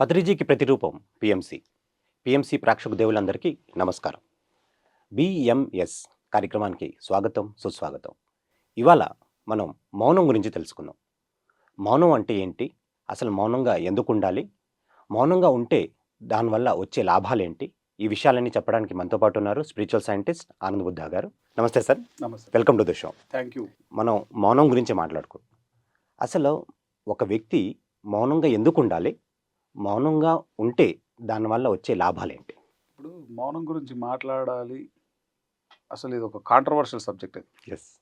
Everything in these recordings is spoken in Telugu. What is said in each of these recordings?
పత్రిజీకి ప్రతిరూపం పిఎంసి. పిఎంసి ప్రేక్షక దేవులందరికీ నమస్కారం. బిఎంఎస్ కార్యక్రమానికి స్వాగతం సుస్వాగతం. ఇవాళ మనం మౌనం గురించి తెలుసుకుందాం. మౌనం అంటే ఏంటి? అసలు మౌనంగా ఎందుకు ఉండాలి? మౌనంగా ఉంటే దానివల్ల వచ్చే లాభాలేంటి ఈ విషయాలన్నీ చెప్పడానికి మనతో పాటు ఉన్నారు స్పిరిచువల్ సైంటిస్ట్ ఆనంద్ బుద్ధా గారు. నమస్తే సార్. నమస్తే. Welcome to the show. Thank you మనం మౌనం గురించి మాట్లాడుకో అసలు ఒక వ్యక్తి మౌనంగా ఎందుకు ఉండాలి? మౌనంగా ఉంటే దానివల్ల వచ్చే లాభాలేంటి? ఇప్పుడు మౌనం గురించి మాట్లాడాలి. అసలు ఇది ఒక కాంట్రవర్షియల్ సబ్జెక్ట్ ఇది. ఎస్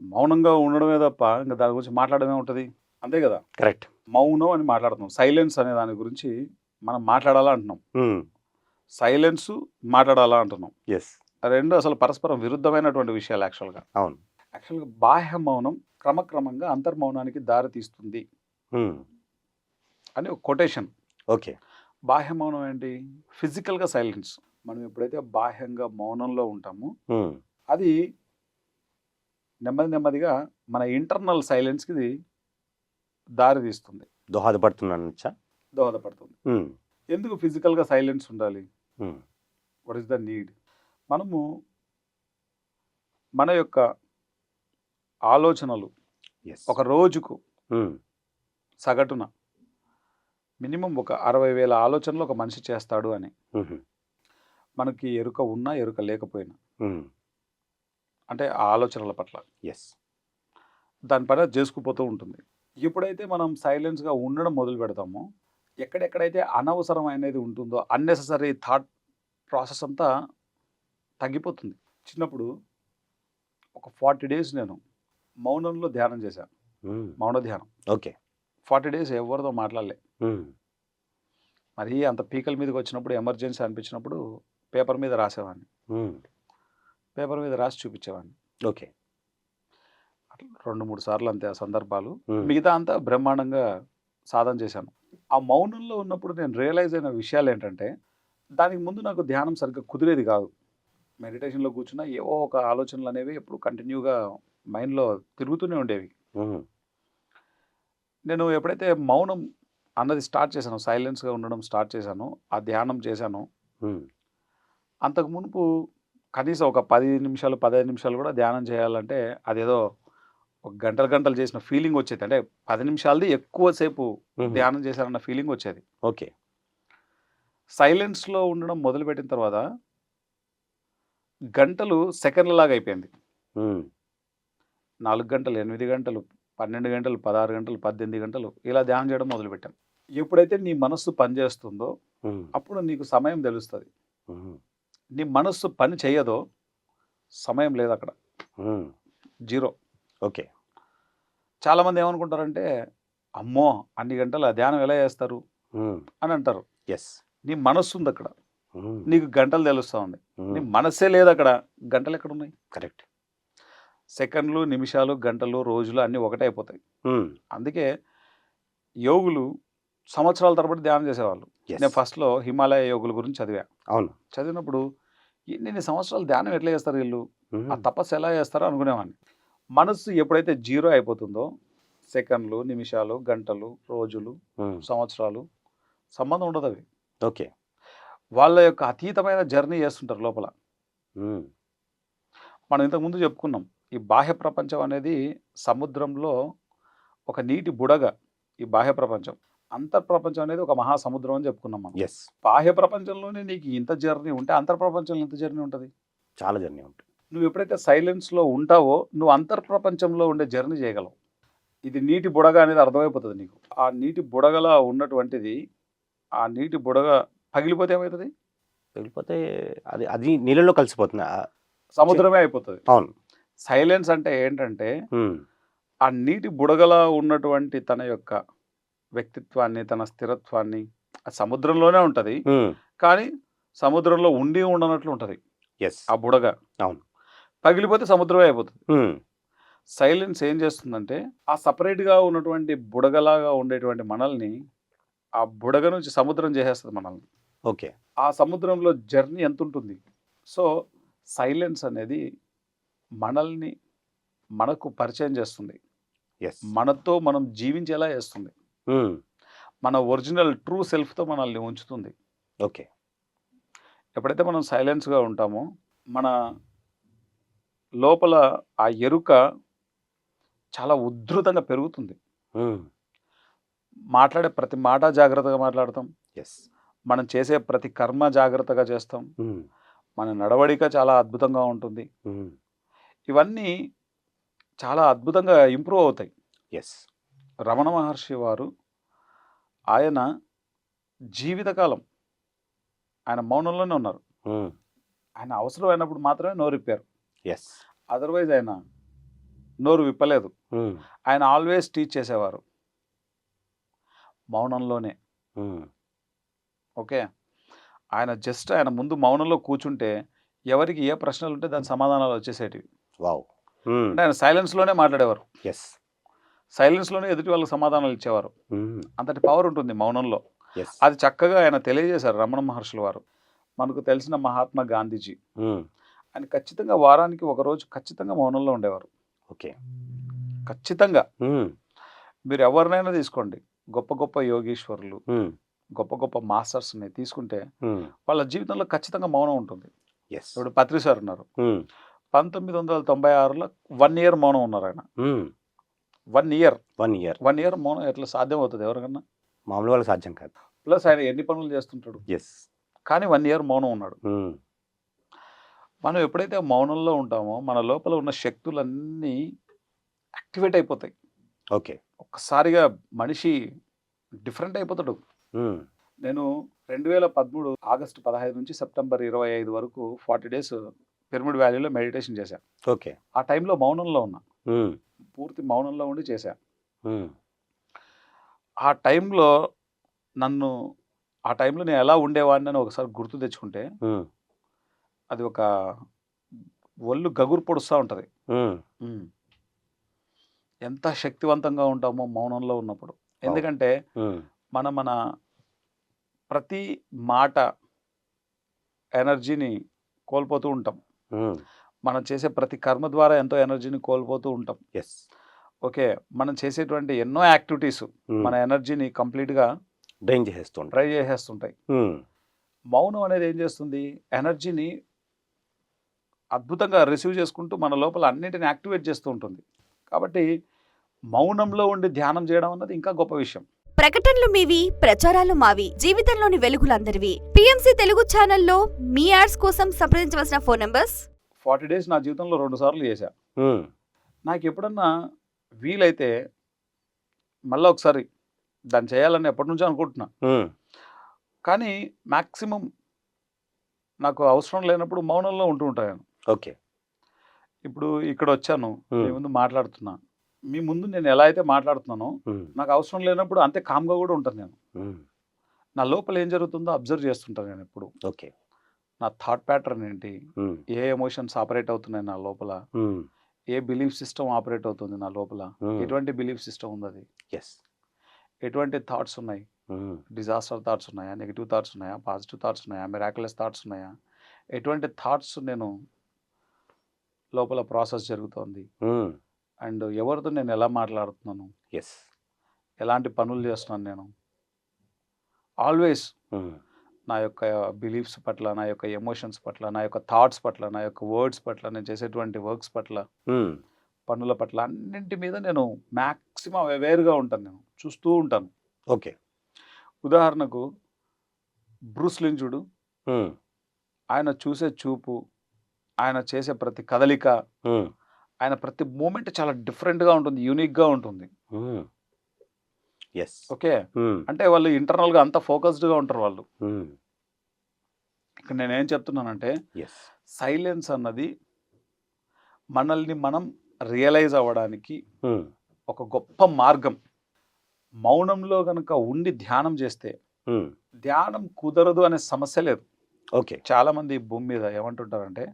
మౌనంగా ఉండడమే తప్ప ఇంకా దాని గురించి మాట్లాడమే ఉంటుంది. అంతే కదా? కరెక్ట్ మౌనం అని మాట్లాడుతున్నాం. సైలెన్స్ అనే దాని గురించి మనం మాట్లాడాలా అంటున్నాం. సైలెన్స్ మాట్లాడాలా అంటున్నాం. ఎస్ రెండు అసలు పరస్పరం విరుద్ధమైనటువంటి విషయాలు యాక్చువల్గా అవును. యాక్చువల్గా బాహ్య మౌనం క్రమక్రమంగా అంతర్మౌనానికి దారి తీస్తుంది అని ఒక కొటేషన్ ఓకే. బాహ్య మౌనం ఏంటి? ఫిజికల్గా సైలెన్స్. మనం ఎప్పుడైతే బాహ్యంగా మౌనంలో ఉంటామో అది నెమ్మది నెమ్మదిగా మన ఇంటర్నల్ సైలెన్స్కి దారి తీస్తుంది. దోహదపడుతున్నానచ్చా దోహదపడుతుంది. ఎందుకు ఫిజికల్గా సైలెన్స్ ఉండాలి? What is the need? మనము మన యొక్క ఆలోచనలు ఒక రోజుకు సగటున మినిమం ఒక అరవై వేల ఆలోచనలు ఒక మనిషి చేస్తాడు అని. మనకి ఎరుక ఉన్నా ఎరుక లేకపోయినా. అంటే ఆ ఆలోచనల పట్ల. ఎస్ దానిపైన చేసుకుపోతూ ఉంటుంది. ఎప్పుడైతే మనం సైలెన్స్గా ఉండడం మొదలు పెడతామో ఎక్కడెక్కడైతే అనవసరమైనది ఉంటుందో అన్నెసరీ థాట్ ప్రాసెస్ అంతా తగ్గిపోతుంది. చిన్నప్పుడు ఒక ఫార్టీ డేస్ నేను మౌనంలో ధ్యానం చేశాను మౌన ధ్యానం. ఓకే. ఫార్టీ డేస్ ఎవరితో మాట్లాడలే. మరి అంత పీకల మీదకి వచ్చినప్పుడు ఎమర్జెన్సీ అనిపించినప్పుడు పేపర్ మీద రాసేవాడిని. పేపర్ మీద రాసి చూపించేవాడిని. ఓకే. అట్లా రెండు మూడు సార్లు అంతే ఆ సందర్భాలు. మిగతా అంతా బ్రహ్మాండంగా సాధన చేశాను. ఆ మౌనంలో ఉన్నప్పుడు నేను రియలైజ్ అయిన విషయాలు ఏంటంటే దానికి ముందు నాకు ధ్యానం సరిగ్గా కుదిరేది కాదు. మెడిటేషన్లో కూర్చున్నా ఏవో ఒక ఆలోచనలు అనేవి ఎప్పుడు కంటిన్యూగా మైండ్లో తిరుగుతూనే ఉండేవి. నేను ఎప్పుడైతే మౌనం అన్నది స్టార్ట్ చేశాను. సైలెన్స్గా ఉండడం స్టార్ట్ చేశాను. ఆ ధ్యానం చేశాను. అంతకు మునుపు కనీసం ఒక పది నిమిషాలు పదహైదు నిమిషాలు కూడా ధ్యానం చేయాలంటే అదేదో ఒక గంటలు గంటలు చేసిన ఫీలింగ్ వచ్చేది. అంటే పది నిమిషాలది ఎక్కువసేపు ధ్యానం చేశారన్న ఫీలింగ్ వచ్చేది. ఓకే. సైలెన్స్లో ఉండడం మొదలుపెట్టిన తర్వాత గంటలు సెకండ్లలాగా అయిపోయింది. నాలుగు గంటలు ఎనిమిది గంటలు పన్నెండు గంటలు పదహారు గంటలు పద్దెనిమిది గంటలు ఇలా ధ్యానం చేయడం మొదలుపెట్టాం. ఎప్పుడైతే నీ మనస్సు పనిచేస్తుందో అప్పుడు నీకు సమయం తెలుస్తుంది. నీ మనస్సు పని చేయదో సమయం లేదు అక్కడ. జీరో. ఓకే. చాలామంది ఏమనుకుంటారంటే అమ్మో అన్ని గంటలు ఆ ధ్యానం ఎలా చేస్తారు? అని అంటారు. ఎస్ నీ మనస్సు ఉంది అక్కడ. నీకు గంటలు తెలుస్తూ ఉంది. నీ మనస్సే లేదు అక్కడ. గంటలు ఎక్కడ ఉన్నాయి కరెక్ట్ సెకండ్లు నిమిషాలు గంటలు రోజులు అన్నీ ఒకటే అయిపోతాయి. అందుకే యోగులు సంవత్సరాల తరబడి ధ్యానం చేసేవాళ్ళు. నేను ఫస్ట్లో హిమాలయ యోగుల గురించి చదివా. అవును. చదివినప్పుడు ఇన్ని సంవత్సరాలు ధ్యానం ఎట్లా చేస్తారు వీళ్ళు. ఆ తపస్సు ఎలా చేస్తారో అనుకునేవాడిని. మనస్సు ఎప్పుడైతే జీరో అయిపోతుందో సెకండ్లు నిమిషాలు గంటలు రోజులు. సంవత్సరాలు సంబంధం ఉండదు అవి. ఓకే. వాళ్ళ యొక్క అతీతమైన జర్నీ చేస్తుంటారు లోపల. మనం ఇంతకుముందు చెప్పుకున్నాం ఈ బాహ్య ప్రపంచం అనేది సముద్రంలో ఒక నీటి బుడగ ఈ బాహ్య ప్రపంచం. అంతర్ ప్రపంచం అనేది ఒక మహాసముద్రం అని చెప్పుకున్నాం మనం. ఎస్ బాహ్య ప్రపంచంలోనే నీకు ఇంత జర్నీ ఉంటే అంతర్ ప్రపంచంలో ఎంత జర్నీ ఉంటుంది? చాలా జర్నీ ఉంటుంది. నువ్వు ఎప్పుడైతే సైలెన్స్లో ఉంటావో నువ్వు అంతర్ ప్రపంచంలో ఉండే జర్నీ చేయగలవు. ఇది నీటి బుడగ అనేది అర్థమైపోతుంది నీకు. ఆ నీటి బుడగలా ఉన్నటువంటిది ఆ నీటి బుడగ పగిలిపోతే ఏమవుతుంది వెళ్ళిపోతే అది అది నీళ్ళలో కలిసిపోతుంది. సముద్రమే అయిపోతుంది. అవును. సైలెన్స్ అంటే ఏంటంటే. ఆ నీటి బుడగలా ఉన్నటువంటి తన యొక్క వ్యక్తిత్వాన్ని తన స్థిరత్వాన్ని ఆ సముద్రంలోనే ఉంటుంది. కానీ సముద్రంలో ఉండి ఉండనట్లు ఉంటుంది. ఎస్ ఆ బుడగ. అవును. పగిలిపోతే సముద్రమే అయిపోతుంది. సైలెన్స్ ఏం చేస్తుందంటే ఆ సపరేట్గా ఉన్నటువంటి బుడగలాగా ఉండేటువంటి మనల్ని ఆ బుడగ నుంచి సముద్రం చేసేస్తుంది మనల్ని. ఓకే. ఆ సముద్రంలో జర్నీ ఎంత ఉంటుంది? సో సైలెన్స్ అనేది మనల్ని మనకు పరిచయం చేస్తుంది. ఎస్ మనతో మనం జీవించేలా చేస్తుంది. మన ఒరిజినల్ ట్రూ సెల్ఫ్తో మనల్ని ఉంచుతుంది. ఓకే. ఎప్పుడైతే మనం సైలెన్స్గా ఉంటామో మన లోపల ఆ ఎరుక చాలా ఉధృతంగా పెరుగుతుంది. మాట్లాడే ప్రతి మాట జాగ్రత్తగా మాట్లాడతాం. ఎస్ మనం చేసే ప్రతి కర్మ జాగ్రత్తగా చేస్తాం. మన నడవడిక చాలా అద్భుతంగా ఉంటుంది. ఇవన్నీ చాలా అద్భుతంగా ఇంప్రూవ్ అవుతాయి. ఎస్ రమణ మహర్షి వారు ఆయన జీవితకాలం ఆయన మౌనంలోనే ఉన్నారు. ఆయన అవసరమైనప్పుడు మాత్రమే నోరు విప్పారు. ఎస్ అదర్వైజ్ ఆయన నోరు విప్పలేదు. ఆయన ఆల్వేస్ టీచ్ చేసేవారు. మౌనంలోనే. ఓకే? ఆయన జస్ట్ ఆయన ముందు మౌనంలో కూర్చుంటే ఎవరికి ఏ ప్రశ్నలు ఉంటే దాని సమాధానాలు వచ్చేసేటివి. వావ్. అంటే ఆయన సైలెన్స్లోనే మాట్లాడేవారు. ఎస్ సైలెన్స్లోనే ఎదుటి వాళ్ళకి సమాధానాలు ఇచ్చేవారు. అంతటి పవర్ ఉంటుంది మౌనంలో. అది చక్కగా ఆయన తెలియజేశారు రమణ మహర్షుల వారు. మనకు తెలిసిన మహాత్మా గాంధీజీ. ఆయన ఖచ్చితంగా వారానికి ఒక రోజు ఖచ్చితంగా మౌనంలో ఉండేవారు. ఓకే. ఖచ్చితంగా. మీరు ఎవరినైనా తీసుకోండి. గొప్ప గొప్ప యోగీశ్వరులు గొప్ప గొప్ప మాస్టర్స్ని తీసుకుంటే వాళ్ళ జీవితంలో ఖచ్చితంగా మౌనం ఉంటుంది. ఇప్పుడు పత్రి సార్ ఉన్నారు. పంతొమ్మిది వందల తొంభై ఆరులో వన్ ఇయర్ మౌనం ఉన్నారు ఆయన. One year one year one year మౌనం ఎట్లా సాధ్యం అవుతుంది ఎవరికన్నా? మామూలు వాళ్ళకి సాధ్యం కాదు. ప్లస్ ఆయన ఎన్ని పనులు చేస్తుంటాడు? ఎస్ కానీ వన్ ఇయర్ మౌనం ఉన్నాడు. మనం ఎప్పుడైతే మౌనంలో ఉంటామో మన లోపల ఉన్న శక్తులన్నీ యాక్టివేట్ అయిపోతాయి. ఓకే ఒక్కసారిగా మనిషి డిఫరెంట్ అయిపోతాడు. నేను రెండు వేల పదమూడు ఆగస్టు పదహైదు నుంచి సెప్టెంబర్ ఇరవై ఐదు వరకు ఫార్టీ డేస్ పిరమిడ్ వ్యాలీలో మెడిటేషన్ చేశాను ఓకే ఆ టైంలో మౌనంలో ఉన్నా. పూర్తి మౌనంలో ఉండి చేశా. ఆ టైంలో నన్ను ఆ టైంలో నేను ఎలా ఉండేవాడిని అని ఒకసారి గుర్తు తెచ్చుకుంటే అది ఒక ఒళ్ళు గగురు పొడుస్తూ ఉంటుంది. ఎంత శక్తివంతంగా ఉంటామో మౌనంలో ఉన్నప్పుడు. ఎందుకంటే మన మన ప్రతి మాట ఎనర్జీని కోల్పోతూ ఉంటాం. మనం చేసే ప్రతి కర్మ ద్వారా ఎంతో ఎనర్జీని కోల్పోతూ ఉంటాం. ఎస్. ఓకే మనం చేసేటువంటి ఎన్నో యాక్టివిటీస్ మన ఎనర్జీని కంప్లీట్గా డ్రైన్ చేసేస్తుండ్రు ట్రై చేసేస్తుంటాయి. మౌనం అనేది ఏం చేస్తుంది? ఎనర్జీని అద్భుతంగా రిసీవ్ చేసుకుంటూ మన లోపల అన్నిటిని యాక్టివేట్ చేస్తూ ఉంటుంది. కాబట్టి మౌనంలో ఉండి ధ్యానం చేయడం అన్నది ఇంకా గొప్ప విషయం. ప్రకటనలు మీవి ప్రచారాలు మావి జీవితంలోని వెలుగులందరివి పిఎంసి తెలుగు ఛానల్లో మీ యాడ్స్ కోసం సంప్రదించవలసిన ఫోన్ నంబర్స్ ఫార్టీ డేస్ నా జీవితంలో రెండు సార్లు చేశా. నాకు ఎప్పుడన్నా వీలైతే మళ్ళీ ఒకసారి దాన్ని చేయాలని ఎప్పటి నుంచో అనుకుంటున్నా. కానీ మ్యాక్సిమం నాకు అవసరం లేనప్పుడు మౌనంలో ఉంటూ ఉంటాను ఓకే. ఇప్పుడు ఇక్కడ వచ్చాను మీ ముందు మాట్లాడుతున్నా. మీ ముందు నేను ఎలా అయితే మాట్లాడుతున్నానో నాకు అవసరం లేనప్పుడు అంతే కామ్గా కూడా ఉంటాను నేను. నా లోపల ఏం జరుగుతుందో అబ్జర్వ్ చేస్తుంటాను నేను ఎప్పుడు. ఓకే. నా థాట్ ప్యాటర్న్ ఏంటి? ఏ ఎమోషన్స్ ఆపరేట్ అవుతున్నాయి నా లోపల? ఏ బిలీఫ్ సిస్టమ్ ఆపరేట్ అవుతుంది నా లోపల? ఎటువంటి బిలీఫ్ సిస్టమ్ ఉంది అది ఎస్ ఎటువంటి థాట్స్ ఉన్నాయి? డిజాస్టర్ థాట్స్ ఉన్నాయా? నెగిటివ్ థాట్స్ ఉన్నాయా? పాజిటివ్ థాట్స్ ఉన్నాయా? మిరాకులస్ థాట్స్ ఉన్నాయా? ఎటువంటి థాట్స్ నేను లోపల ప్రాసెస్ జరుగుతోంది? అండ్ ఎవరితో నేను ఎలా మాట్లాడుతున్నాను? ఎస్ ఎలాంటి పనులు చేస్తున్నాను నేను? ఆల్వేస్ నా యొక్క బిలీఫ్స్ పట్ల నా యొక్క ఎమోషన్స్ పట్ల నా యొక్క థాట్స్ పట్ల నా యొక్క వర్డ్స్ పట్ల నేను చేసేటువంటి వర్క్స్ పట్ల పనుల పట్ల అన్నింటి మీద నేను మ్యాక్సిమం అవేర్గా ఉంటాను నేను. చూస్తూ ఉంటాను. ఓకే. ఉదాహరణకు బ్రూస్లిన్ చూడు. ఆయన చూసే చూపు ఆయన చేసే ప్రతి కదలిక ఆయన ప్రతి మూమెంట్ చాలా డిఫరెంట్గా ఉంటుంది యూనిక్గా ఉంటుంది. ఓకే అంటే వాళ్ళు ఇంటర్నల్గా అంత ఫోకస్డ్గా ఉంటారు వాళ్ళు. ఇక్కడ నేనేం చెప్తున్నానంటే సైలెన్స్ అన్నది మనల్ని మనం రియలైజ్ అవ్వడానికి ఒక గొప్ప మార్గం. మౌనంలో కనుక ఉండి ధ్యానం చేస్తే ధ్యానం కుదరదు అనే సమస్య లేదు. ఓకే చాలా మంది ఈ భూమి మీద ఏమంటుంటారంటే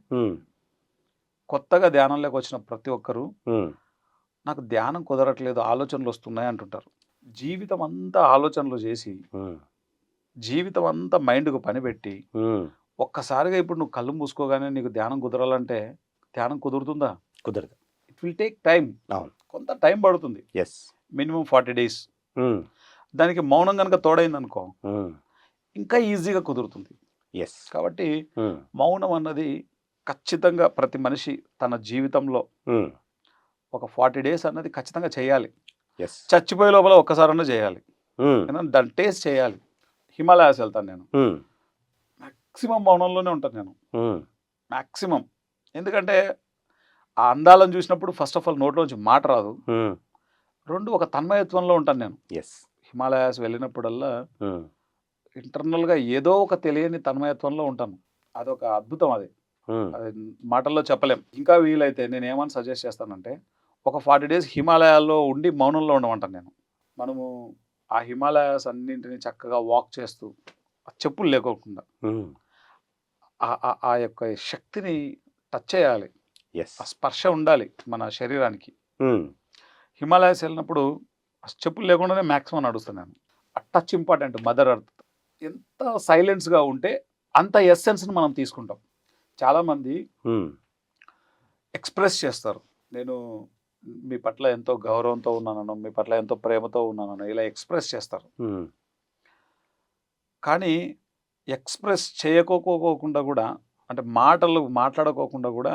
కొత్తగా ధ్యానంలోకి వచ్చిన ప్రతి ఒక్కరూ నాకు ధ్యానం కుదరట్లేదు ఆలోచనలు వస్తున్నాయి అంటుంటారు. జీవితం అంతా ఆలోచనలు చేసి జీవితం అంతా మైండ్కు పనిపెట్టి ఒక్కసారిగా ఇప్పుడు నువ్వు కళ్ళు మూసుకోగానే నీకు ధ్యానం కుదరాలంటే ధ్యానం కుదురుతుందా? కుదరదు. It will take time. కొంత టైం పడుతుంది. Yes minimum forty days. దానికి మౌనం కనుక తోడైంది అనుకో ఇంకా ఈజీగా కుదురుతుంది. ఎస్ కాబట్టి మౌనం అన్నది ఖచ్చితంగా ప్రతి మనిషి తన జీవితంలో ఒక ఫార్టీ డేస్ అన్నది ఖచ్చితంగా చేయాలి. చచ్చిపోయే లోపల ఒక్కసారన్నా చేయాలి. ఎందుకంటే దాన్ని టేస్ట్ చేయాలి. హిమాలయాస్ వెళ్తాను నేను. మ్యాక్సిమం మౌనంలోనే ఉంటాను నేను. మ్యాక్సిమం ఎందుకంటే ఆ అందాలను చూసినప్పుడు ఫస్ట్ ఆఫ్ ఆల్ నోట్లోంచి మాట రాదు. రెండు ఒక తన్మయత్వంలో ఉంటాను నేను. ఎస్ హిమాలయాస్ వెళ్ళినప్పుడల్లా ఇంటర్నల్గా ఏదో ఒక తెలియని తన్మయత్వంలో ఉంటాను. అదొక అద్భుతం అది. అది మాటల్లో చెప్పలేం. ఇంకా వీలైతే నేను ఏమని సజెస్ట్ చేస్తానంటే ఒక ఫార్టీ డేస్ హిమాలయాల్లో ఉండి మౌనంలో ఉండమంటాను నేను. మనము ఆ హిమాలయాస్ అన్నింటినీ చక్కగా వాక్ చేస్తూ ఆ చెప్పులు లేకోకుండా ఆ- ఆ- ఆ యొక్క శక్తిని టచ్ చేయాలి. ఆ స్పర్శ ఉండాలి మన శరీరానికి. హిమాలయాస్ వెళ్ళినప్పుడు ఆ చెప్పులు లేకుండానే మ్యాక్సిమం నడుస్తాను నేను. ఆ టచ్ ఇంపార్టెంట్ మదర్ అర్త్ ఎంత సైలెన్స్గా ఉంటే అంత ఎస్సెన్స్ని మనం తీసుకుంటాం. చాలామంది ఎక్స్ప్రెస్ చేస్తారు. నేను మీ పట్ల ఎంతో గౌరవంతో ఉన్నానను మీ పట్ల ఎంతో ప్రేమతో ఉన్నానను ఇలా ఎక్స్ప్రెస్ చేస్తారు. కానీ ఎక్స్ప్రెస్ చేయకోకోకుండా కూడా అంటే మాటలు మాట్లాడుకోకుండా కూడా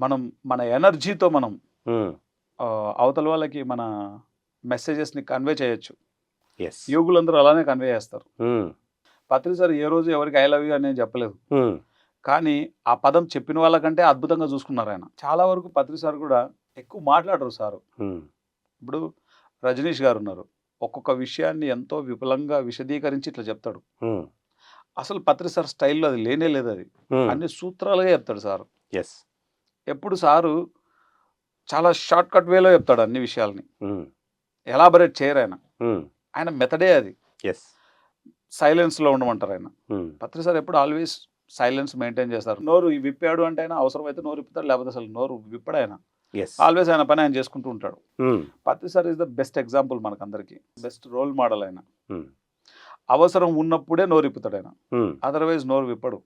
మనం మన ఎనర్జీతో మనం అవతల వాళ్ళకి మన మెసేజెస్ని కన్వే చేయొచ్చు. ఎస్ యోగులందరూ అలానే కన్వే చేస్తారు. పత్రి సార్ ఏ రోజు ఎవరికి ఐ లవ్ యూ అని నేను చెప్పలేదు. కానీ ఆ పదం చెప్పిన వాళ్ళకంటే అద్భుతంగా చూసుకున్నారు ఆయన. చాలా వరకు పత్రి సార్ కూడా ఎక్కువ మాట్లాడరు సారు. ఇప్పుడు రజనీష్ గారు ఉన్నారు ఒక్కొక్క విషయాన్ని ఎంతో విపులంగా విశదీకరించి ఇట్లా చెప్తాడు. అసలు పత్రి సార్ స్టైల్లో అది లేనే లేదు అది. అన్ని సూత్రాలుగా చెప్తాడు సారు. ఎస్ ఎప్పుడు సారు చాలా షార్ట్ కట్ వేలో చెప్తాడు అన్ని విషయాల్ని. ఎలాబరేట్ చేయరు ఆయన. ఆయన మెథడే అది. ఎస్ సైలెన్స్లో ఉండమంటారు ఆయన. పత్రి సార్ ఎప్పుడు ఆల్వేస్ సైలెన్స్ మెయింటైన్ చేస్తారు. నోరు విప్పాడు అంటే ఆయన అవసరమైతే నోరు విప్పుతాడు లేకపోతే అసలు నోరు విప్పడు ఆయన. ఎస్ ఆల్వేస్ ఆయన పని ఆయన చేసుకుంటూ ఉంటాడు. Patri sir is the best example మనకందరికి. Best role model ఆయన. అవసరం ఉన్నప్పుడే నోరు విప్పుతాడు ఆయన. అదర్వైజ్ నోరు విప్పడు.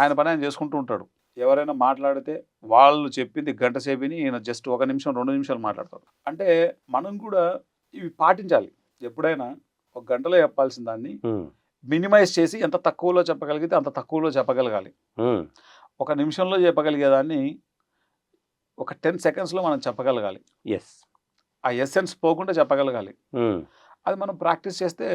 ఆయన పని ఆయన చేసుకుంటూ ఉంటాడు. ఎవరైనా మాట్లాడితే వాళ్ళు చెప్పింది గంట సేపిని ఈయన జస్ట్ ఒక నిమిషం రెండు నిమిషాలు మాట్లాడతాడు. అంటే మనం కూడా ఇవి పాటించాలి. ఎప్పుడైనా ఒక గంటలో చెప్పాల్సిన దాన్ని మినిమైజ్ చేసి ఎంత తక్కువలో చెప్పగలిగితే అంత తక్కువలో చెప్పగలగాలి. ఒక నిమిషంలో చెప్పగలిగేదాన్ని ఒక టెన్ సెకండ్స్లో మనం చెప్పగలగాలి. ఎస్ ఆ ఎసెన్స్ పోకుండా చెప్పగలగాలి. అది మనం ప్రాక్టీస్ చేస్తే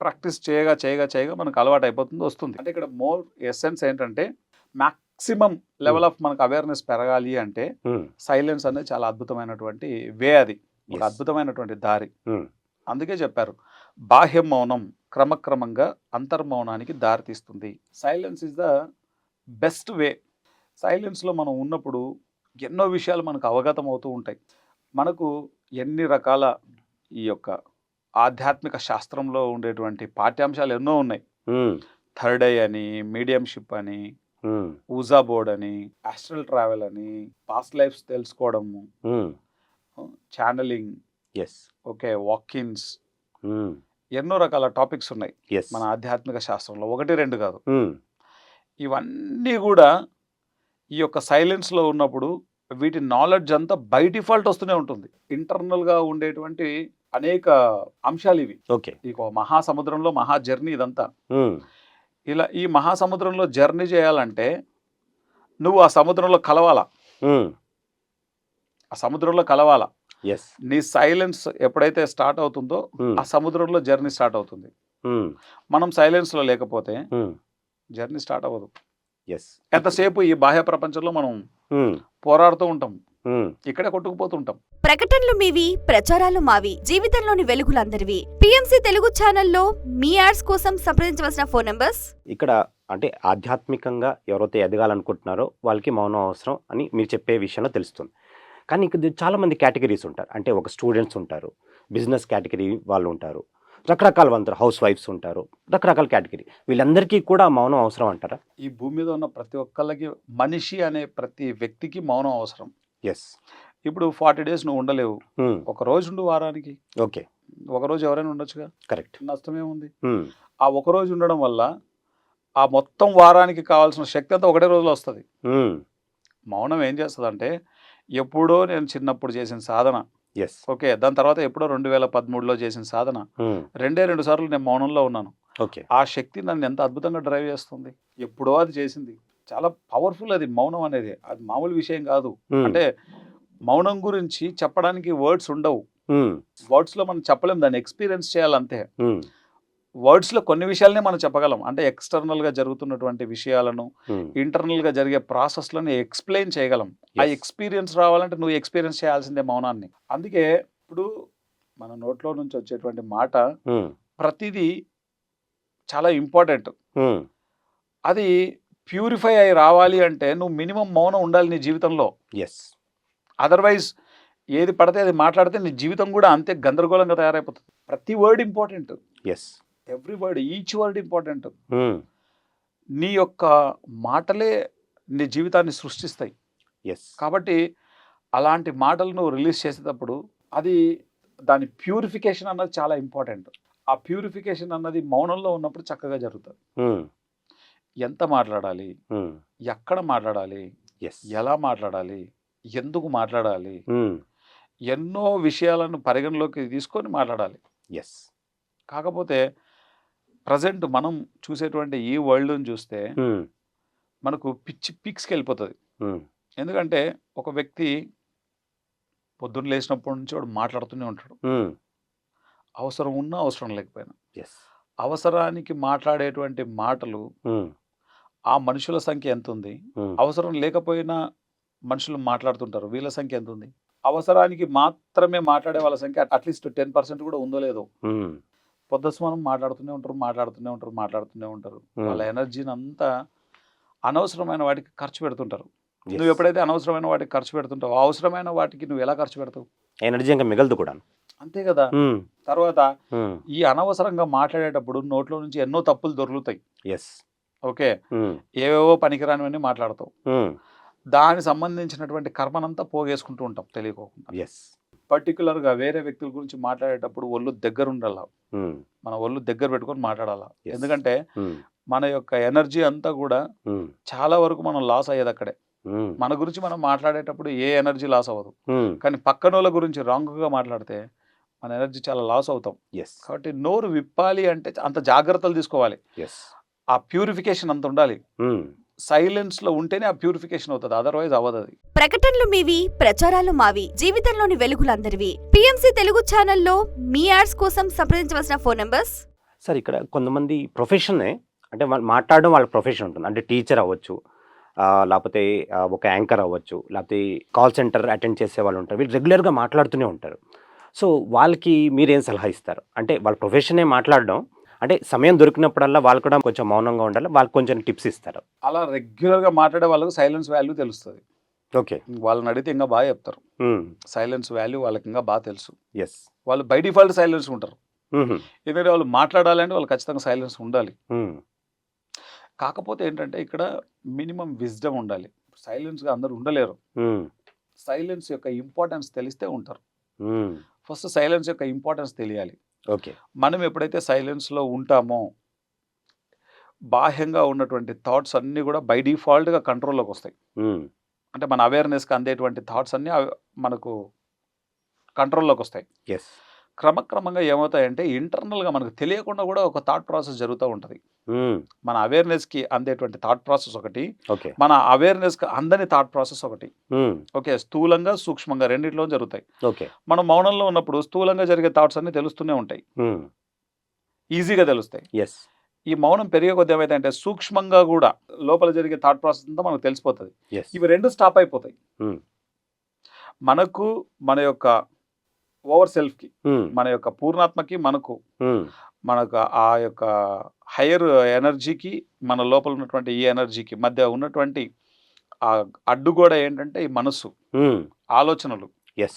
ప్రాక్టీస్ చేయగా చేయగా చేయగా మనకు అలవాటు అయిపోతుంది వస్తుంది. అంటే ఇక్కడ మోర్ ఎసెన్స్ ఏంటంటే మ్యాక్సిమం లెవెల్ ఆఫ్ మనకు అవేర్నెస్ పెరగాలి అంటే సైలెన్స్ అనేది చాలా అద్భుతమైనటువంటి వే అది. ఒక. అద్భుతమైనటువంటి దారి. Hmm. అందుకే చెప్పారు బాహ్య మౌనం క్రమక్రమంగా అంతర్మౌనానికి దారి తీస్తుంది silence is the best way సైలెన్స్లో మనం ఉన్నప్పుడు ఎన్నో విషయాలు మనకు అవగతం అవుతూ ఉంటాయి. మనకు ఎన్ని రకాల ఈ యొక్క ఆధ్యాత్మిక శాస్త్రంలో ఉండేటువంటి పాఠ్యాంశాలు ఎన్నో ఉన్నాయి. థర్డ్ ఐ అని మీడియంషిప్ అని ఊజా బోర్డ్ అని ఆస్ట్రల్ ట్రావెల్ అని పాస్ట్ లైఫ్స్ తెలుసుకోవడము ఛానలింగ్ ఎస్ ఓకే వాకిన్స్ ఎన్నో రకాల టాపిక్స్ ఉన్నాయి. మన ఆధ్యాత్మిక శాస్త్రంలో ఒకటి రెండు కాదు. ఇవన్నీ కూడా ఈ యొక్క సైలెన్స్లో ఉన్నప్పుడు వీటి నాలెడ్జ్ అంతా బై డిఫాల్ట్ వస్తూనే ఉంటుంది. ఇంటర్నల్గా ఉండేటువంటి అనేక అంశాలు ఇవి. ఓకే. ఈ మహాసముద్రంలో మహా జర్నీ ఇదంతా ఇలా ఈ మహాసముద్రంలో జర్నీ చేయాలంటే నువ్వు ఆ సముద్రంలో కలవాలా? ఆ సముద్రంలో కలవాలా? ఎస్ నీ సైలెన్స్ ఎప్పుడైతే స్టార్ట్ అవుతుందో ఆ సముద్రంలో జర్నీ స్టార్ట్ అవుతుంది. మనం సైలెన్స్లో లేకపోతే జర్నీ స్టార్ట్ అవ్వదు. ఎంతసేపు ఈ బాహ్య ప్రపంచంలో మనం పోరాడుతూ ఉంటాం? ఇక్కడే కొట్టుకుపోతుంటాం. ప్రకటనలు మీవి ప్రచారాలు మావి జీవితంలోని వెలుగులందరివి. పిఎంసి తెలుగు ఛానల్లో మీ యాడ్స్ కోసం సంప్రదించవలసిన ఫోన్ నంబర్స్? ఇక్కడ అంటే ఆధ్యాత్మికంగా ఎవరైతే ఎదగాలనుకుంటున్నారో వాళ్ళకి మౌనం అవసరం అని మీరు చెప్పే విషయంలో తెలుస్తుంది. కానీ ఇక్కడ చాలా మంది కేటగిరీస్ ఉంటారు. అంటే ఒక స్టూడెంట్స్ ఉంటారు. బిజినెస్ కేటగిరీ వాళ్ళు ఉంటారు. రకరకాల ఉంటారు హౌస్ వైఫ్స్ ఉంటారు. రకరకాల కేటగిరీ. వీళ్ళందరికీ కూడా మౌనం అవసరం అంటారా? ఈ భూమి మీద ఉన్న ప్రతి ఒక్కళ్ళకి మనిషి అనే ప్రతి వ్యక్తికి మౌనం అవసరం. ఎస్ ఇప్పుడు ఫార్టీ డేస్ నువ్వు ఉండలేవు. ఒక రోజు ఉండు వారానికి. ఓకే ఒక రోజు ఎవరైనా ఉండొచ్చుగా? కరెక్ట్ నష్టమేముంది? ఆ ఒక రోజు ఉండడం వల్ల ఆ మొత్తం వారానికి కావాల్సిన శక్తి అంతా ఒకటే రోజులో వస్తుంది. మౌనం ఏం చేస్తుంది అంటే ఎప్పుడో నేను చిన్నప్పుడు చేసిన సాధన. ఎస్ ఓకే దాని తర్వాత ఎప్పుడో రెండు వేల పదమూడులో చేసిన సాధన. రెండే రెండు సార్లు నేను మౌనంలో ఉన్నాను. ఓకే ఆ శక్తి నన్ను ఎంత అద్భుతంగా డ్రైవ్ చేస్తుంది. ఎప్పుడో అది చేసింది. చాలా పవర్ఫుల్ అది మౌనం అనేది. అది మామూలు విషయం కాదు. అంటే మౌనం గురించి చెప్పడానికి వర్డ్స్ ఉండవు. వర్డ్స్లో మనం చెప్పలేం. దాన్ని ఎక్స్పీరియన్స్ చేయాలంతే. వర్డ్స్లో కొన్ని విషయాలనే మనం చెప్పగలం. అంటే ఎక్స్టర్నల్గా జరుగుతున్నటువంటి విషయాలను ఇంటర్నల్గా జరిగే ప్రాసెస్లను ఎక్స్ప్లెయిన్ చేయగలం. ఆ. ఎక్స్పీరియన్స్ రావాలంటే నువ్వు ఎక్స్పీరియన్స్ చేయాల్సిందే మౌనాన్ని. అందుకే ఇప్పుడు మన నోట్లో నుంచి వచ్చేటువంటి మాట ప్రతిదీ చాలా ఇంపార్టెంట్. అది ప్యూరిఫై అయి రావాలి అంటే నువ్వు మినిమం మౌనం ఉండాలి నీ జీవితంలో. ఎస్ అదర్వైజ్ ఏది పడితే అది మాట్లాడితే నీ జీవితం కూడా అంతే గందరగోళంగా తయారైపోతుంది. ప్రతి word important. Yes every word each word important నీ యొక్క మాటలే నీ జీవితాన్ని సృష్టిస్తాయి. ఎస్ కాబట్టి అలాంటి మాటలు నువ్వు రిలీజ్ చేసేటప్పుడు అది దాని ప్యూరిఫికేషన్ అన్నది చాలా ఇంపార్టెంట్. ఆ ప్యూరిఫికేషన్ అన్నది మౌనంలో ఉన్నప్పుడు చక్కగా జరుగుతుంది. ఎంత మాట్లాడాలి? ఎక్కడ మాట్లాడాలి? ఎస్ ఎలా మాట్లాడాలి? ఎందుకు మాట్లాడాలి? ఎన్నో విషయాలను పరిగణలోకి తీసుకొని మాట్లాడాలి. ఎస్ కాకపోతే ప్రజెంట్ మనం చూసేటువంటి ఈ వరల్డ్ని చూస్తే మనకు పిచ్చి పీక్స్కి వెళ్ళిపోతుంది. ఎందుకంటే ఒక వ్యక్తి పొద్దున్న లేచినప్పటి నుంచి వాడు మాట్లాడుతూనే ఉంటాడు. అవసరం ఉన్నా అవసరం లేకపోయినా. అవసరానికి మాట్లాడేటువంటి మాటలు ఆ మనుషుల సంఖ్య ఎంత ఉంది అవసరం లేకపోయినా మనుషులు మాట్లాడుతుంటారు. వీళ్ళ సంఖ్య ఎంత ఉంది అవసరానికి మాత్రమే మాట్లాడే వాళ్ళ సంఖ్య అట్లీస్ట్ టెన్ పర్సెంట్ కూడా ఉందో లేదో? పొద్దుస్మానం మాట్లాడుతూనే ఉంటారు మాట్లాడుతూనే ఉంటారు మాట్లాడుతూనే ఉంటారు. వాళ్ళ ఎనర్జీని అంతా అనవసరమైన వాటికి ఖర్చు పెడుతుంటారు. నువ్వు ఎప్పుడైతే అనవసరమైన వాటికి ఖర్చు పెడుతుంటావో అవసరమైన వాటికి నువ్వు ఎలా ఖర్చు పెడతావు? ఎనర్జీ ఇంకా మిగలదు కూడా అంతే కదా. తర్వాత ఈ అనవసరంగా మాట్లాడేటప్పుడు నోట్లో నుంచి ఎన్నో తప్పులు దొరుకుతాయి. Yes okay? ఏవేవో పనికిరానివన్నీ మాట్లాడతావు. దానికి సంబంధించినటువంటి కర్మనంతా పోగేసుకుంటూ ఉంటాం తెలియకోకుండా. ఎస్ పర్టికులర్గా వేరే వ్యక్తుల గురించి మాట్లాడేటప్పుడు ఒళ్ళు దగ్గర ఉండాల మన ఒళ్ళు దగ్గర పెట్టుకొని మాట్లాడాలా. ఎందుకంటే మన యొక్క ఎనర్జీ అంతా కూడా చాలా వరకు మనం లాస్ అయ్యేది అక్కడే మన గురించి మనం మాట్లాడేటప్పుడు ఏ ఎనర్జీ లాస్ అవ్వదు. కానీ పక్కన వాళ్ళ గురించి రాంగ్గా మాట్లాడితే మన ఎనర్జీ చాలా లాస్ అవుతాం. ఎస్ కాబట్టి నోరు విప్పాలి అంటే అంత జాగ్రత్తలు తీసుకోవాలి. ఆ ప్యూరిఫికేషన్ అంత ఉండాలి. సైలెన్స్లో ఉంటేనే ఆ ప్యూరిఫికేషన్ అవుతుంది అదర్వైజ్ అవ్వదు అది ప్రకటనలు మీవి ప్రచారాలు మావి జీవితంలోని వెలుగులందరివి. పిఎంసి తెలుగు ఛానల్లో మీ యాడ్స్ కోసం సంప్రదించవలసిన ఫోన్ నంబర్స్? సార్ ఇక్కడ కొంతమంది ప్రొఫెషనే అంటే వాళ్ళు మాట్లాడడం వాళ్ళ ప్రొఫెషన్ ఉంటుంది. అంటే టీచర్ అవ్వచ్చు ఆ, లేకపోతే ఆ, ఒక యాంకర్ అవ్వచ్చు లేకపోతే కాల్ సెంటర్ అటెండ్ చేసే వాళ్ళు ఉంటారు. వీళ్ళు రెగ్యులర్గా మాట్లాడుతూనే ఉంటారు. సో వాళ్ళకి మీరేం సలహా ఇస్తారు? అంటే వాళ్ళ ప్రొఫెషనే మాట్లాడడం అంటే సమయం దొరికినప్పుడల్లా వాళ్ళు కూడా కొంచెం మౌనంగా ఉండాలి వాళ్ళకి కొంచెం టిప్స్ ఇస్తారు. అలా రెగ్యులర్గా మాట్లాడే వాళ్ళకి సైలెన్స్ వాల్యూ తెలుస్తుంది. ఓకే. వాళ్ళని అడిగితే ఇంకా బాగా చెప్తారు. సైలెన్స్ వాల్యూ వాళ్ళకి ఇంకా బాగా తెలుసు. ఎస్ వాళ్ళు బై డిఫాల్ట్ సైలెన్స్ ఉంటారు. ఎందుకంటే వాళ్ళు మాట్లాడాలంటే వాళ్ళు ఖచ్చితంగా సైలెన్స్ ఉండాలి. కాకపోతే ఏంటంటే ఇక్కడ మినిమం విజ్డమ్ ఉండాలి. సైలెన్స్గా అందరూ ఉండలేరు. సైలెన్స్ యొక్క ఇంపార్టెన్స్ తెలిస్తే ఉంటారు. ఫస్ట్ సైలెన్స్ యొక్క ఇంపార్టెన్స్ తెలియాలి. ఓకే. మనం ఎప్పుడైతే సైలెన్స్లో ఉంటామో బాహ్యంగా ఉన్నటువంటి థాట్స్ అన్నీ కూడా బై డిఫాల్ట్గా కంట్రోల్లోకి వస్తాయి. అంటే మన అవేర్నెస్కి అందేటువంటి థాట్స్ అన్నీ మనకు కంట్రోల్లోకి వస్తాయి. ఎస్. క్రమక్రమంగా ఏమవుతాయంటే ఇంటర్నల్గా మనకు తెలియకుండా కూడా ఒక థాట్ ప్రాసెస్ జరుగుతూ ఉంటుంది. మన అవేర్నెస్కి అందేటువంటి థాట్ ప్రాసెస్ ఒకటి ఓకే. మన అవేర్నెస్కి అందని థాట్ ప్రాసెస్ ఒకటి. ఓకే స్థూలంగా సూక్ష్మంగా రెండిట్లో జరుగుతాయి. ఓకే. మనం మౌనంలో ఉన్నప్పుడు స్థూలంగా జరిగే థాట్స్ అన్ని తెలుస్తూనే ఉంటాయి. ఈజీగా తెలుస్తాయి. ఎస్ ఈ మౌనం పెరిగే కొద్ది ఏమైతే సూక్ష్మంగా కూడా లోపల జరిగే థాట్ ప్రాసెస్ అంతా మనకు తెలిసిపోతుంది. ఇవి రెండు స్టాప్ అయిపోతాయి. మనకు మన యొక్క ఓవర్ సెల్ఫ్కి మన యొక్క పూర్ణాత్మకి మనకు మనకు ఆ యొక్క హైయర్ ఎనర్జీకి మన లోపల ఉన్నటువంటి ఈ ఎనర్జీకి మధ్య ఉన్నటువంటి ఆ అడ్డుగోడ ఏంటంటే ఈ మనస్సు. ఆలోచనలు. ఎస్.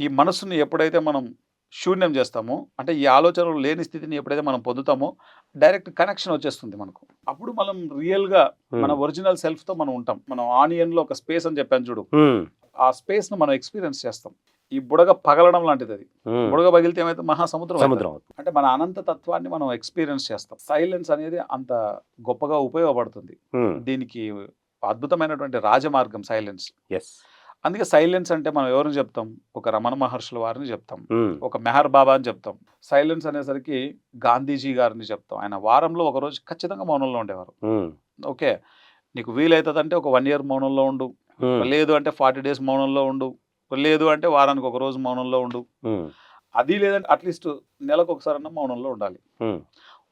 ఈ మనస్సుని ఎప్పుడైతే మనం శూన్యం చేస్తామో అంటే ఈ ఆలోచనలు లేని స్థితిని ఎప్పుడైతే మనం పొందుతామో డైరెక్ట్ కనెక్షన్ వచ్చేస్తుంది మనకు. అప్పుడు మనం రియల్గా మన ఒరిజినల్ సెల్ఫ్తో మనం ఉంటాం. మనం ఆనియన్లో ఒక స్పేస్ అని చెప్పాను చూడు. ఆ స్పేస్ను మనం ఎక్స్పీరియన్స్ చేస్తాం. ఈ బుడగ పగలడం లాంటిది అది. బుడగ పగిలితే ఏమైతే మహాసముద్రం. సముద్రం అంటే మన అనంత తత్వాన్ని మనం ఎక్స్పీరియన్స్ చేస్తాం. సైలెన్స్ అనేది అంత గొప్పగా ఉపయోగపడుతుంది. దీనికి అద్భుతమైనటువంటి రాజమార్గం సైలెన్స్. ఎస్ అందుకే సైలెన్స్ అంటే మనం ఎవరిని చెప్తాం? ఒక రమణ మహర్షుల వారిని చెప్తాం. ఒక మెహర్ బాబా అని చెప్తాం. సైలెన్స్ అనేసరికి గాంధీజీ గారిని చెప్తాం. ఆయన వారంలో ఒక రోజు ఖచ్చితంగా మౌనంలో ఉండేవారు. ఓకే. నీకు వీలవుతుందంటే ఒక వన్ ఇయర్ మౌనంలో ఉండు. లేదు అంటే ఫార్టీ డేస్ మౌనంలో ఉండు. లేదు అంటే వారానికి ఒక రోజు మౌనంలో ఉండు. అది లేదంటే అట్లీస్ట్ నెలకు ఒకసారన్నా మౌనంలో ఉండాలి.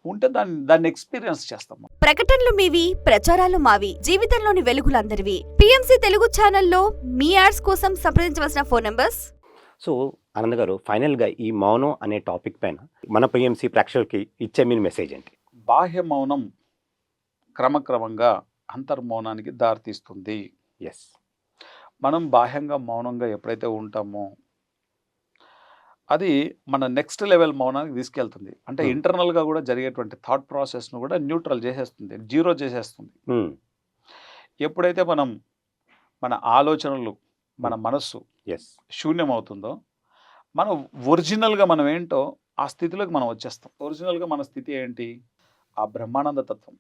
ఉంటే దాన్ని దాన్ని ఎక్స్పీరియన్స్ చేస్తాం. ప్రకటనలు మీవి ప్రచారాలు మావి జీవితంలోని వెలుగులందరివి. పిఎంసి తెలుగు ఛానల్లో మీ యాడ్స్ కోసం సంప్రదించవలసిన ఫోన్ నంబర్స్? సో ఆనంద్ గారు ఫైనల్గా ఈ మౌనం అనే టాపిక్ పైన మన పిఎంసి ప్రేక్షకులకి ఇచ్చే మీ మెసేజ్ ఏంటి? బాహ్య మౌనం క్రమక్రమంగా అంతర్మౌనానికి దారితీస్తుంది. ఎస్ మనం బాహ్యంగా మౌనంగా ఎప్పుడైతే ఉంటామో అది మన నెక్స్ట్ లెవెల్ మౌనానికి తీసుకెళ్తుంది. అంటే Hmm. ఇంటర్నల్గా కూడా జరిగేటువంటి థాట్ ప్రాసెస్ను కూడా న్యూట్రల్ చేసేస్తుంది జీరో చేసేస్తుంది. ఎప్పుడైతే మనం మన ఆలోచనలు మన మనస్సు ఎస్ శూన్యం అవుతుందో మనం ఒరిజినల్గా మనం ఏంటో ఆ స్థితిలోకి మనం వచ్చేస్తాం. ఒరిజినల్గా మన స్థితి ఏంటి? ఆ బ్రహ్మానంద తత్వం.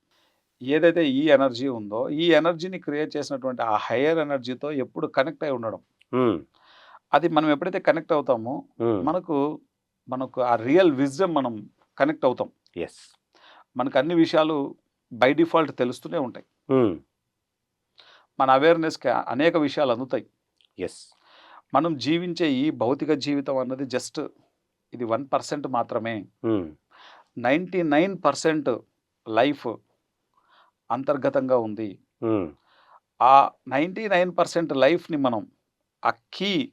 ఏదైతే ఈ ఎనర్జీ ఉందో ఈ ఎనర్జీని క్రియేట్ చేసినటువంటి ఆ హయ్యర్ ఎనర్జీతో ఎప్పుడు కనెక్ట్ అయి ఉండడం. అది మనం ఎప్పుడైతే కనెక్ట్ అవుతామో మనకు మనకు ఆ రియల్ విజ్డమ్ మనం కనెక్ట్ అవుతాం. ఎస్. మనకు అన్ని విషయాలు బై డిఫాల్ట్ తెలుస్తూనే ఉంటాయి. మన అవేర్నెస్కి అనేక విషయాలు అందుతాయి. ఎస్. మనం జీవించే ఈ భౌతిక జీవితం అన్నది జస్ట్ ఇది వన్ పర్సెంట్ మాత్రమే. నైంటీ నైన్ పర్సెంట్ లైఫ్ అంతర్గతంగా ఉంది. ఆ నైంటీ నైన్ పర్సెంట్ లైఫ్ని మనం ఆ కీ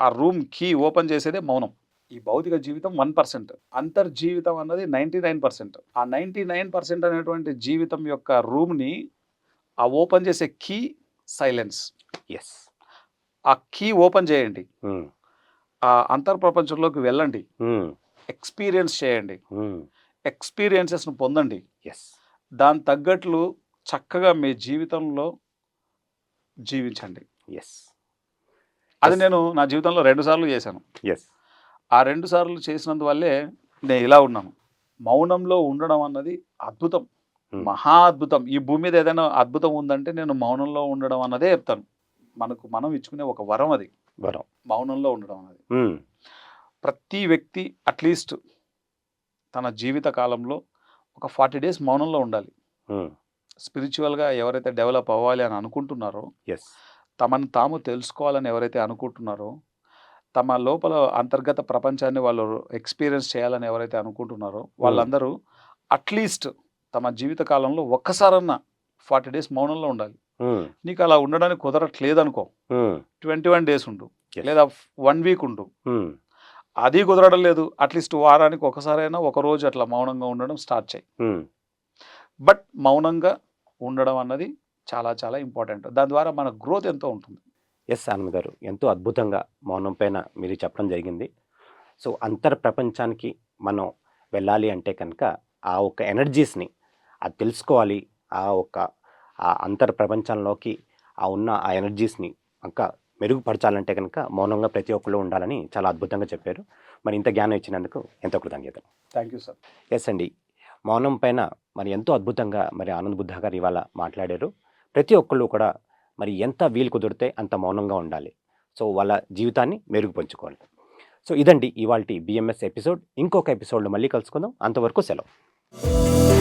ఆ రూమ్ కీ ఓపెన్ చేసేదే మౌనం. ఈ భౌతిక జీవితం వన్ పర్సెంట్. అంతర్జీవితం అన్నది నైంటీ నైన్ పర్సెంట్. ఆ నైంటీ నైన్ పర్సెంట్ అనేటువంటి జీవితం యొక్క రూమ్ని ఆ ఓపెన్ చేసే కీ సైలెన్స్. ఎస్. ఆ కీ ఓపెన్ చేయండి. ఆ అంతర్ ప్రపంచంలోకి వెళ్ళండి ఎక్స్పీరియన్స్ చేయండి. ఎక్స్పీరియన్సెస్ను పొందండి. ఎస్. దాని తగ్గట్లు చక్కగా మీ జీవితంలో జీవించండి. ఎస్ అది. నేను నా జీవితంలో రెండు సార్లు చేశాను. ఎస్ ఆ రెండు సార్లు చేసినందువల్లే నేను ఇలా ఉన్నాను. మౌనంలో ఉండడం అన్నది అద్భుతం. మహా అద్భుతం. ఈ భూమి మీద ఏదైనా అద్భుతం ఉందంటే నేను మౌనంలో ఉండడం అన్నదే చెప్తాను. మనకు మనం ఇచ్చుకునే ఒక వరం అది. వరం. మౌనంలో ఉండడం అన్నది. ఉమ్, ప్రతి వ్యక్తి అట్లీస్ట్ తన జీవిత కాలంలో ఒక ఫార్టీ డేస్ మౌనంలో ఉండాలి. స్పిరిచువల్గా ఎవరైతే డెవలప్ అవ్వాలి అని అనుకుంటున్నారో ఎస్. తమను తాము తెలుసుకోవాలని ఎవరైతే అనుకుంటున్నారో తమ లోపల అంతర్గత ప్రపంచాన్ని వాళ్ళు ఎక్స్పీరియన్స్ చేయాలని ఎవరైతే అనుకుంటున్నారో వాళ్ళందరూ అట్లీస్ట్ తమ జీవిత కాలంలో ఒక్కసారన్నా ఫార్టీ డేస్ మౌనంలో ఉండాలి. నీకు అలా ఉండడానికి కుదరట్లేదు అనుకో ఉమ్, ట్వంటీ వన్ డేస్ ఉండు. లేదా వన్ వీక్ ఉండు అది కుదరడం లేదు. అట్లీస్ట్ వారానికి ఒకసారైనా ఒక రోజు అట్లా మౌనంగా ఉండడం స్టార్ట్ చేయి. బట్ మౌనంగా ఉండడం అన్నది చాలా చాలా ఇంపార్టెంట్. దాని ద్వారా మన గ్రోత్ ఎంతో ఉంటుంది. ఎస్ ఆనంద్ గారు ఎంతో అద్భుతంగా మౌనం పైన మీరు చెప్పడం జరిగింది. సో అంతర్ ప్రపంచానికి మనం వెళ్ళాలి అంటే కనుక ఆ ఒక ఎనర్జీస్ని అది తెలుసుకోవాలి. ఆ ఒక ఆ అంతర్ ప్రపంచంలోకి ఆ ఉన్న ఆ ఎనర్జీస్ని ఇంకా మెరుగుపరచాలంటే కనుక మౌనంగా ప్రతి ఒక్కళ్ళు ఉండాలని చాలా అద్భుతంగా చెప్పారు. మరి ఇంత జ్ఞానం ఇచ్చినందుకు ఎంతో కృతజ్ఞతలు. థ్యాంక్ యూ సార్ ఎస్ అండి. మౌనం పైన మరి ఎంతో అద్భుతంగా మరి ఆనంద్ బుద్ధ గారు ఇవాళ మాట్లాడారు. ప్రతి ఒక్కళ్ళు కూడా మరి ఎంత వీలు కుదిరితే అంత మౌనంగా ఉండాలి. సో వాళ్ళ జీవితాన్ని మెరుగుపరుచుకోవాలి. సో ఇదండి ఇవాళ బిఎంఎస్ ఎపిసోడ్. ఇంకొక ఎపిసోడ్లో మళ్ళీ కలుసుకుందాం. అంతవరకు సెలవు.